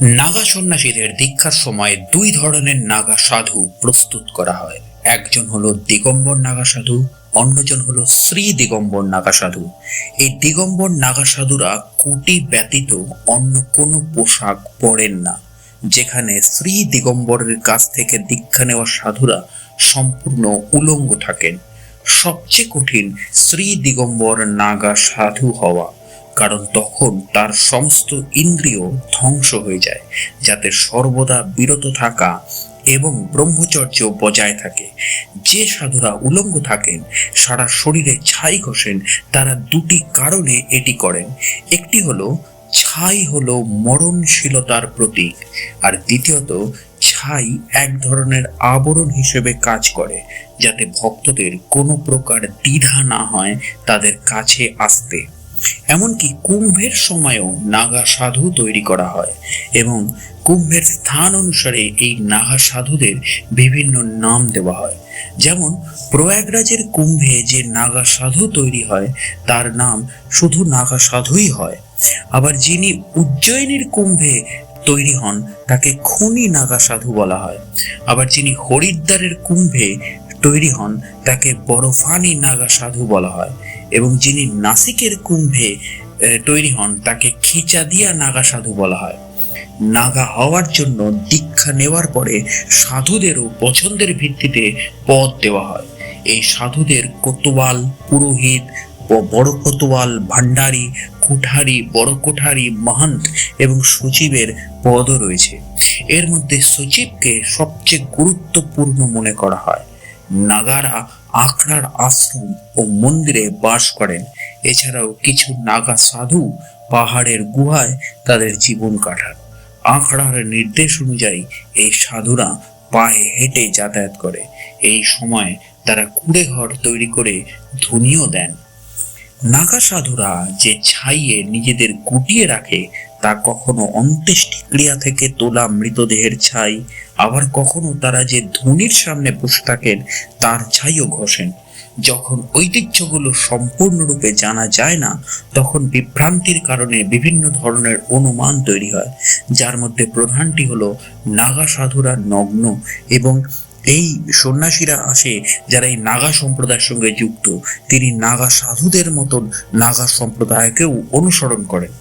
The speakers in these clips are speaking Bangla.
নাগা সন্ন্যাসীদের দীক্ষার সময় দুই ধরনের নাগা সাধু প্রস্তুত করা হয়। একজন হলো দিগম্বর নাগা সাধু, অন্যজন হলো শ্রী দিগম্বর নাগা সাধু। এই দিগম্বর নাগা সাধুরা কুটি ব্যতীত অন্য কোনো পোশাক পরেন না, যেখানে শ্রী দিগম্বরের কাছ থেকে দীক্ষা নেওয়া সাধুরা সম্পূর্ণ উলঙ্গ থাকেন। সবচেয়ে কঠিন শ্রী দিগম্বর নাগা সাধু হওয়া। কারণ তখন তার সমস্ত ইন্দ্রিয় ধ্বংস হয়ে যায়, যাতে সর্বদা বিরত থাকা এবং ব্রহ্মচর্য বজায় থাকে। যে সাধুরা উলঙ্গ থাকেন, সারা শরীরে ছাই ঘষেন, তারা দুটি কারণে এটি করেন। একটি হলো, ছাই হলো মরণশীলতার প্রতীক, আর দ্বিতীয়ত, ছাই এক ধরনের আবরণ হিসেবে কাজ করে, যাতে ভক্তদের কোনো প্রকার দ্বিধা না হয় তাদের কাছে আসতে। এমনকি কুম্ভের সময়ও নাগা সাধু তৈরি করা হয় এবং কুম্ভের স্থান অনুসারে এই নাগা সাধুদের বিভিন্ন নাম দেওয়া হয়। যেমন প্রয়াগরাজের কুম্ভে যে নাগা সাধু তৈরি হয়, তার নাম শুধু নাগা সাধুই হয়। আবার যিনি উজ্জয়িনীর কুম্ভে তৈরি হন, তাকে খুনি নাগা সাধু বলা হয়। আবার যিনি হরিদ্বারের কুম্ভে তৈরি হন, তাকে বরফানি নাগা সাধু বলা হয়। এবং যিনি নাসিকের কুম্ভে তৈরি হন, তাকে খিচাদিয়া নাগা সাধু বলা হয়। নাগা হওয়ার জন্য দীক্ষা নেওয়ার পরে সাধুদেরও পছন্দের ভিত্তিতে পদ দেওয়া হয়। এই সাধুদের কোতোয়াল, পুরোহিত বড় কোতোয়াল ভান্ডারী কুঠারি, বড় কোঠারি, মাহান্ত এবং সচিবের পদও রয়েছে। এর মধ্যে সচিবকে সবচেয়ে গুরুত্বপূর্ণ মনে করা হয়। নাগারা, আখড়ার আশ্রম ও মন্দিরে বাস করেন। এছাড়াও কিছু নাগা সাধু পাহাড়ের গুহায় তাদের জীবন কাটান। আখড়ার নির্দেশ অনুযায়ী এই সাধুরা পায়ে হেঁটে যাতায়াত করে। এই সময় তারা কুড়ে ঘর তৈরি করে ধুনিও দেন। নাগা সাধুরা যে ছাইয়ে নিজেদের গুটিয়ে রাখে, তা কখনো অন্ত্যেষ্টি ক্রিয়া থেকে তোলা মৃতদেহের ছাই আবার কখনো তারা যে ধনির সামনে বসে থাকেন, তার ছাইও ঘষেন। যখন ঐতিহ্যগুলো সম্পূর্ণরূপে জানা যায় না, তখন বিভ্রান্তির কারণে বিভিন্ন ধরনের অনুমান তৈরি হয়, যার মধ্যে প্রধানটি হলো নাগা সাধুরা নগ্ন এবং এই সন্ন্যাসীরা আসে যারা এই নাগা সম্প্রদায়ের সঙ্গে যুক্ত। তিনি নাগা সাধুদের মতন নাগা সম্প্রদায়কেও অনুসরণ করেন।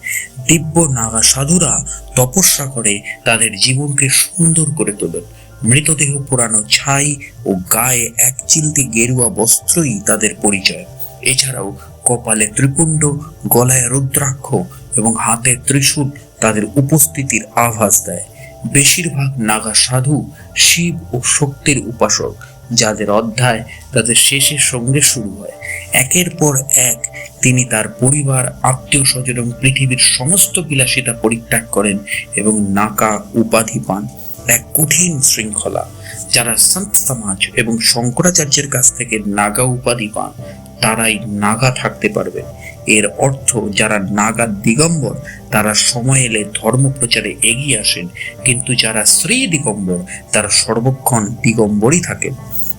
দিব্য নাগা সাধুরা তপস্যা করে, তাদের জীবনকে সুন্দর করে তোলেন। মৃতদেহ পোড়ানো ছাই ও গায়ে এক চিলতি গেরুয়া বস্ত্রই তাদের পরিচয়। এছাড়াও কপালে ত্রিপুণ্ড গলায় রুদ্রাক্ষ এবং হাতে ত্রিশূল তাদের উপস্থিতির আভাস দেয়। বেশিরভাগ নাগা সাধু শিব ও শক্তির উপাসক। যাদের অধ্যায় তাদের শেষের সঙ্গে শুরু হয়। একের পর এক তিনি তার পরিবার আত্মীয় স্বজন এবং পৃথিবীর সমস্ত বিলাসিতা পরিত্যাগ করেন এবং নাকা উপাধি পান। এক কঠিন শৃঙ্খলা, যারা সন্ত সমাজ এবং শঙ্করাচার্যের কাছ থেকে নাগা উপাধি পান, তারাই নাগা থাকতে পারবেন এর অর্থ যারা নাগা দিগম্বর, তারা সময় এলে ধর্ম প্রচারে এগিয়ে আসেন। কিন্তু যারা শ্রী দিগম্বর, তারা সর্বক্ষণ দিগম্বরই থাকেন।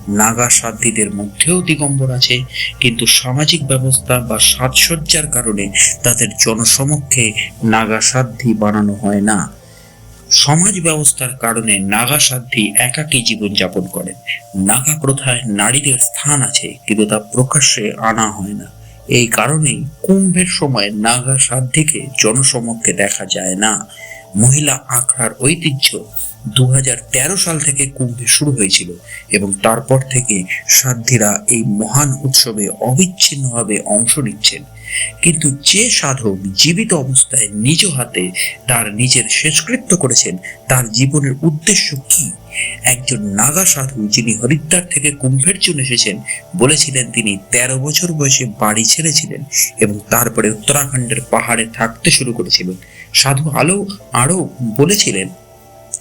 নাগা সাধ্যীদের মধ্যেও দিগম্বর আছে, কিন্তু সামাজিক ব্যবস্থা বা সাজসজ্জার কারণে তাদের জনসমক্ষে নাগা সাধ্যী বানানো হয় না। সমাজ ব্যবস্থার কারণে নাগা সাধ্যী একাকী জীবনযাপন করেন। নাগা প্রথায় নারীদের স্থান আছে, কিন্তু তা প্রকাশ্যে আনা হয় না। এই কারণেই কুম্ভের সময় নাগা সাধ্যকে জনসমক্ষে দেখা যায় না। মহিলা আখড়ার ঐতিহ্য দু হাজার তেরো সাল থেকে কুম্ভে শুরু হয়েছিল এবং তারপর থেকে সাধ্যীরা এই মহান উৎসবে অবিচ্ছিন্নভাবে অংশ নিচ্ছেন। কিন্তু যে সাধক জীবিত অবস্থায় নিজ হাতে তার নিজের শেষকৃত্য করেছেন, তার জীবনের উদ্দেশ্য কি? একজন নাগা সাধু যিনি হরিদ্বার থেকে কুম্ভের জন্য এসেছেন, বলেছিলেন তিনি তেরো বছর বয়সে বাড়ি ছেড়েছিলেন এবং তারপরে উত্তরাখণ্ডের পাহাড়ে থাকতে শুরু করেছিলেন। সাধু আলো আরও বলেছিলেন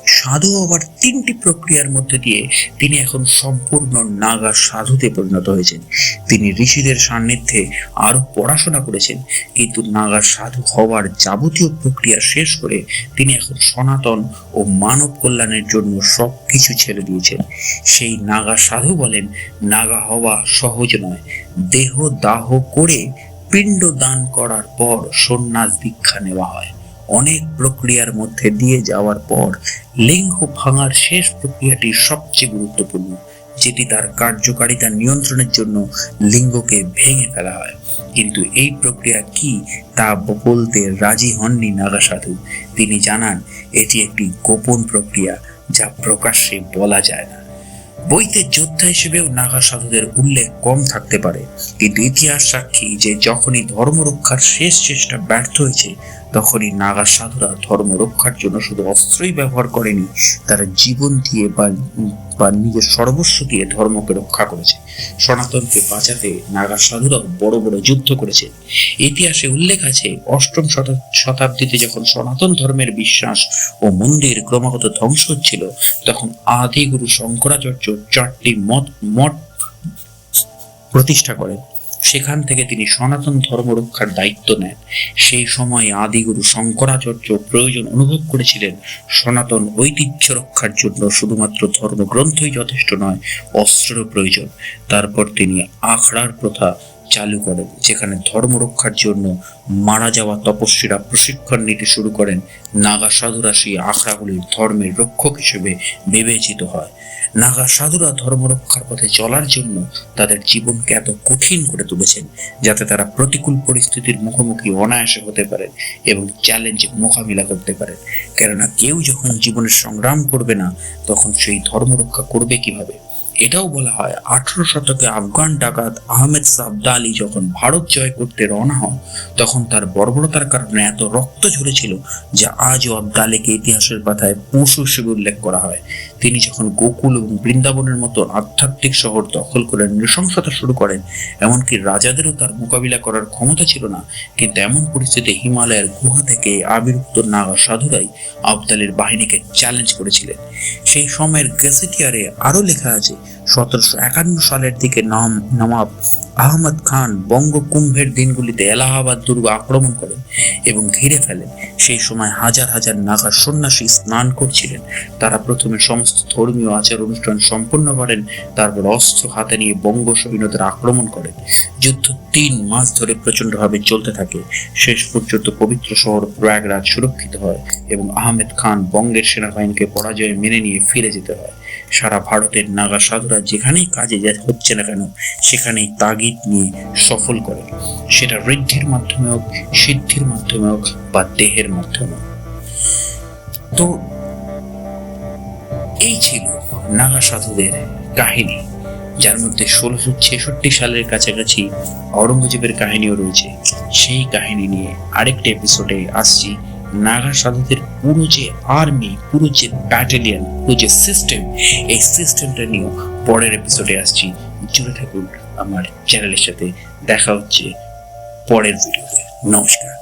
সাধু হবার তিনটি প্রক্রিয়ার মধ্যে দিয়ে তিনি এখন সম্পূর্ণ নাগা সাধুতে পরিণত হয়েছেন। তিনি ঋষিদের সান্নিধ্যে আরও পড়াশোনা করেছেন, কিন্তু নাগা সাধু হওয়ার যাবতীয় প্রক্রিয়া শেষ করে তিনি এখন সনাতন ও মানব কল্যাণের জন্য সব কিছু ছেড়ে দিয়েছেন। সেই নাগা সাধু বলেন, নাগা হওয়া সহজ নয়। দেহ দাহ করে পিণ্ড দান করার পর সন্ন্যাস দীক্ষা নেওয়া হয়। অনেক প্রক্রিয়ার মধ্যে দিয়ে যাওয়ার পর লিঙ্গ ভাঙার শেষ প্রক্রিয়াটি সবচেয়ে গুরুত্বপূর্ণ, যেটি তার কার্যকারিতা নিয়ন্ত্রণের জন্য লিঙ্গকে ভেঙে ফেলা হয়। কিন্তু এই প্রক্রিয়া কি তা বলতে রাজি হননি নাগা সাধু তিনি জানান, এটি একটি গোপন প্রক্রিয়া যা প্রকাশ্যে বলা যায় না। বইতে যোদ্ধা হিসেবেও নাগা সাধুদের উল্লেখ কম থাকতে পারে। কিন্তু ইতিহাস সাক্ষী যে যখনই ধর্ম রক্ষার শেষ চেষ্টা ব্যর্থ হয়েছে, তখনই নাগা সাধুরা ধর্ম রক্ষার জন্য শুধু অস্ত্রই ব্যবহার করেনি, তারা জীবন দিয়ে বা নিজের সর্বস্ব দিয়ে ধর্মকে রক্ষা করেছে। সনাতনকে বাঁচাতে নাগা সাধুরাও বড় বড় যুদ্ধ করেছে ইতিহাসে উল্লেখ আছে, অষ্টম শতা- শতাব্দীতে যখন সনাতন ধর্মের বিশ্বাস ও মন্দির ক্রমাগত ধ্বংস হচ্ছিল, তখন আদিগুরু শঙ্করাচার্য চারটি মত মঠ প্রতিষ্ঠা করেন। সেখান থেকে তিনি সনাতন ধর্ম রক্ষার দায়িত্ব নেন। সেই সময় আদিগুরু শঙ্করাচার্য প্রয়োজন অনুভব করেছিলেন, সনাতন ঐতিহ্য রক্ষার জন্য শুধুমাত্র ধর্মগ্রন্থই যথেষ্ট নয়, অস্ত্রেরও প্রয়োজন। তারপর তিনি আখড়ার প্রথা চালু করেন যেখানে ধর্ম রক্ষার জন্য মারা যাওয়া তপস্বীরা প্রশিক্ষণ নিতে শুরু করেন। নাগা সাধুরা সেই আখড়াগুলির ধর্মের রক্ষক হিসেবে বিবেচিত হয়। নাগা সাধুরা ধর্ম রক্ষার পথে চলার জন্য তাদের জীবনকে এত কঠিন করে তুলেছেন, যাতে তারা প্রতিকূল পরিস্থিতির মুখোমুখি অনায়াসে হতে পারেন এবং চ্যালেঞ্জ মোকাবিলা করতে পারেন। কেননা কেউ যখন জীবনের সংগ্রাম করবে না, তখন সেই ধর্ম রক্ষা করবে কীভাবে? এটাও বলা হয় আঠারো শতকে আফগান ডাকাত আহমেদ সাবদালি যখন ভারত জয় করতে রওনা হন, তখন তার বর্বরতার কারণে এত রক্ত ঝরেছিল যা আজও আবদালিকে ইতিহাসের পাতায় পশু হিসেবে উল্লেখ করা হয়। তিনি যখন গোকুল এবং বৃন্দাবনের মতো আধ্যাত্মিক শহর দখল করে নৃশংসতা শুরু করেন, এমনকি রাজাদেরও তার মোকাবিলা করার ক্ষমতা ছিল না, কিন্তু এমন পরিস্থিতি হিমালয়ের গুহা থেকে আবির্ভূত নাগা সাধুরাই আবদালের বাহিনীকে চ্যালেঞ্জ করেছিলেন। সেই সময়ের গ্যাসেটিয়ারে আরও লেখা আছে সতেরোশো একান্ন সালের দিকে নাম নবাব আহমদ খান বঙ্গকুম্ভের দিনগুলিতে এলাহাবাদ দুর্গ আক্রমণ করেন এবং ঘিরে ফেলেন। সেই সময় হাজার হাজার নাগা সন্ন্যাসী স্নান করছিলেন। তারা প্রথমে সমস্ত ধর্মীয় আচার অনুষ্ঠান সম্পন্ন করেন, তারপর অস্ত্র হাতে নিয়ে বঙ্গ সৈন্যদের আক্রমণ করেন। যুদ্ধ তিন মাস ধরে প্রচন্ডভাবে চলতে থাকে। শেষ পর্যন্ত পবিত্র শহর প্রয়াগরাজ সুরক্ষিত হয় এবং আহমেদ খান বঙ্গের সেনাবাহিনীকে পরাজয় মেনে নিয়ে ফিরে যেতে হয়। সারা ভারতের নাগা সাধুরা যেখানেই কাজে হচ্ছে না কেন, সেখানেই তাগিদ নিয়ে সফল করে। সেটা ঋদ্ধির মাধ্যমে হোক, সিদ্ধির মাধ্যমে হোক বা দেহের মাধ্যমে। তো এই ছিল নাগা সাধুদের কাহিনী, যার মধ্যে ষোলোশো ছেষট্টি সালের কাছাকাছি অরঙ্গজেবের কাহিনীও রয়েছে। সেই কাহিনী নিয়ে আরেকটি এপিসোডে আসছি। নাগা সাধুদের পুরো যে আর্মি পুরো যে ব্যাটালিয়ন পুরো যে সিস্টেম এই সিস্টেমটা নিয়েও পরের এপিসোডে আসছি। জুড়ে থাকুন আমার চ্যানেলের সাথে। দেখা হচ্ছে পরের ভিডিওতে নমস্কার।